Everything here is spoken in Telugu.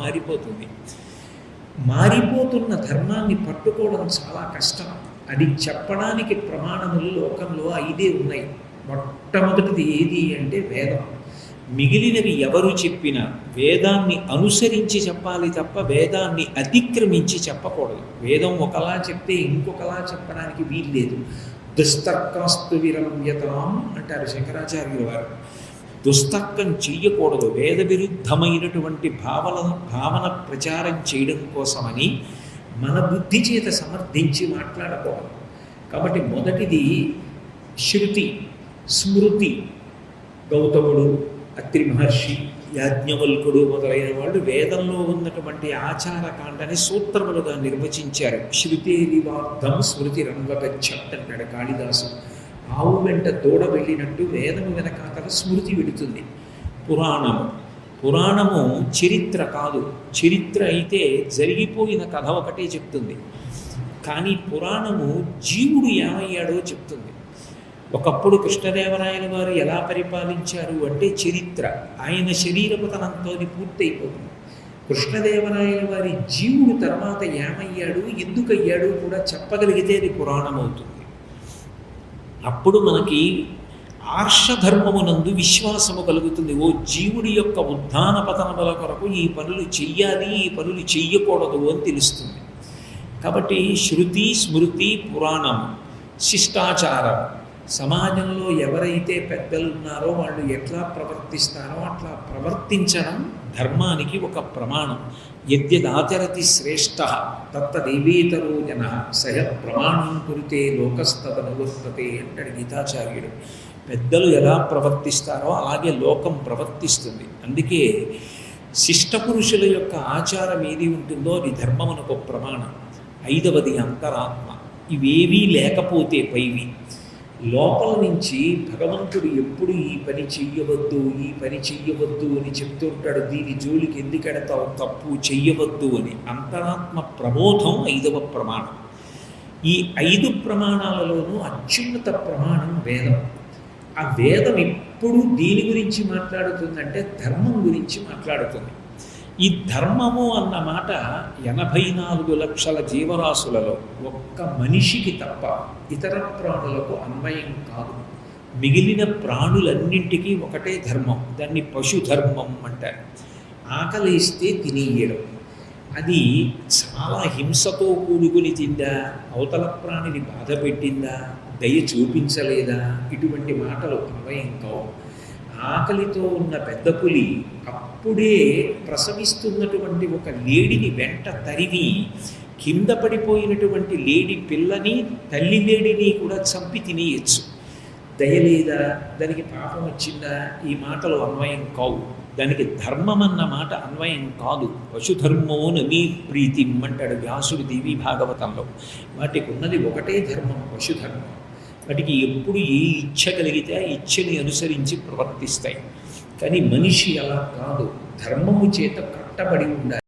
మారిపోతుంది. మారిపోతున్న ధర్మాన్ని పట్టుకోవడం చాలా కష్టం. అది చెప్పడానికి ప్రమాణములు లోకంలో ఐదే ఉన్నాయి. మొట్టమొదటిది ఏది అంటే వేదం. మిగిలినవి ఎవరు చెప్పినా వేదాన్ని అనుసరించి చెప్పాలి తప్ప వేదాన్ని అతిక్రమించి చెప్పకూడదు. వేదం ఒకలా చెప్తే ఇంకొకలా చెప్పడానికి వీల్లేదు. దుస్తర్కాస్తు విరమ్యతాం అంటారు శంకరాచార్యుల వారు. దుస్తర్కం చెయ్యకూడదు. వేద విరుద్ధమైనటువంటి భావన భావన ప్రచారం చేయడం కోసమని మన బుద్ధి చేత సమర్థించి మాట్లాడకూడదు. కాబట్టి మొదటిది శృతి స్మృతి. గౌతముడు అత్రి మహర్షి యాజ్ఞవల్కుడు మొదలైన వాళ్ళు వేదంలో ఉన్నటువంటి ఆచారకాండని సూత్రములుగా నిర్వచించారు. శృతేరివార్థం స్మృతి రంగగచ్చట్ అంటాడు కాళిదాసు. ఆవు వెంట దూడ వెళ్ళినట్టు వేదము వెనకాతల స్మృతి విడుతుంది. పురాణము. పురాణము చరిత్ర కాదు. చరిత్ర అయితే జరిగిపోయిన కథ ఒకటే చెప్తుంది. కానీ పురాణము జీవుడు ఏమయ్యాడో చెప్తుంది. ఒకప్పుడు కృష్ణదేవరాయల వారు ఎలా పరిపాలించారు అంటే చరిత్ర. ఆయన శరీరపతనంతో పూర్తయిపోతుంది. కృష్ణదేవరాయల వారి జీవుడు తర్వాత ఏమయ్యాడు ఎందుకయ్యాడు కూడా చెప్పగలిగితే అది పురాణం అవుతుంది అప్పుడు మనకి ఆర్షధర్మమునందు విశ్వాసము కలుగుతుంది. ఓ జీవుడి యొక్క ఉద్ధాన పతనముల కొరకు ఈ పనులు చెయ్యాలి ఈ పనులు చెయ్యకూడదు అని తెలుస్తుంది. కాబట్టి శృతి స్మృతి పురాణం శిష్టాచారం సమాజంలో ఎవరైతే పెద్దలు ఉన్నారో వాళ్ళు ఎట్లా ప్రవర్తిస్తారో అట్లా ప్రవర్తించడం ధర్మానికి ఒక ప్రమాణం. యద్యదాచరతి శ్రేష్ట తత్తదేవేతరో జన సహ ప్రమాణం కురితే లోకస్తదనువర్తతే అంటాడు గీతాచార్యుడు. పెద్దలు ఎలా ప్రవర్తిస్తారో అలాగే లోకం ప్రవర్తిస్తుంది. అందుకే శిష్టపురుషుల యొక్క ఆచారం ఏది ఉంటుందో అది ధర్మమునకు ప్రమాణం. ఐదవది అంతరాత్మ. ఇవేవీ లేకపోతే పైవి. లోపల నుంచి భగవంతుడు ఎప్పుడు ఈ పని చెయ్యవద్దు ఈ పని చెయ్యవద్దు అని చెప్తుంటాడు దీని జోలికి ఎందుకెడతావు తప్పు చెయ్యవద్దు అని. అంతరాత్మ ప్రబోధం ఐదవ ప్రమాణం. ఈ ఐదు ప్రమాణాలలోనూ అత్యున్నత ప్రమాణం వేదం. ఆ వేదం ఎప్పుడు దీని గురించి మాట్లాడుతుందంటే ధర్మం గురించి మాట్లాడుతుంది. ఈ ధర్మము అన్న మాట ఎనభై నాలుగు లక్షల జీవరాశులలో ఒక్క మనిషికి తప్ప ఇతర ప్రాణులకు అన్వయం కాదు. మిగిలిన ప్రాణులన్నింటికీ ఒకటే ధర్మం దాన్ని పశుధర్మం అంటారు. ఆకలిస్తే తినేయడం. అది చాలా హింసతో కూడుకుని తిందా? అవతల ప్రాణిని బాధ పెట్టిందా? దయ చూపించలేదా? ఇటువంటి మాటలు అన్వయం కావు. ఆకలితో ఉన్న పెద్ద పులి అప్పుడే ప్రసవిస్తున్నటువంటి ఒక లేడిని వెంట తరివి కింద పడిపోయినటువంటి లేడి పిల్లని తల్లి లేడిని కూడా చంపి తినేయచ్చు. దయలేదా? దానికి పాపం వచ్చిందా? ఈ మాటలు అన్వయం కావు. దానికి ధర్మం అన్న మాట అన్వయం కాదు. పశుధర్మో నమీ ప్రీతి అంటాడు వ్యాసుడు దేవి భాగవతంలో. వాటికి ఉన్నది ఒకటే ధర్మం పశుధర్మం. వాటికి ఎప్పుడు ఏ ఇచ్ఛ కలిగితే ఆ ఇచ్ఛని అనుసరించి ప్రవర్తిస్తాయి. కానీ మనిషి అలా కాదు. ధర్మము చేత కట్టబడి ఉండాలి.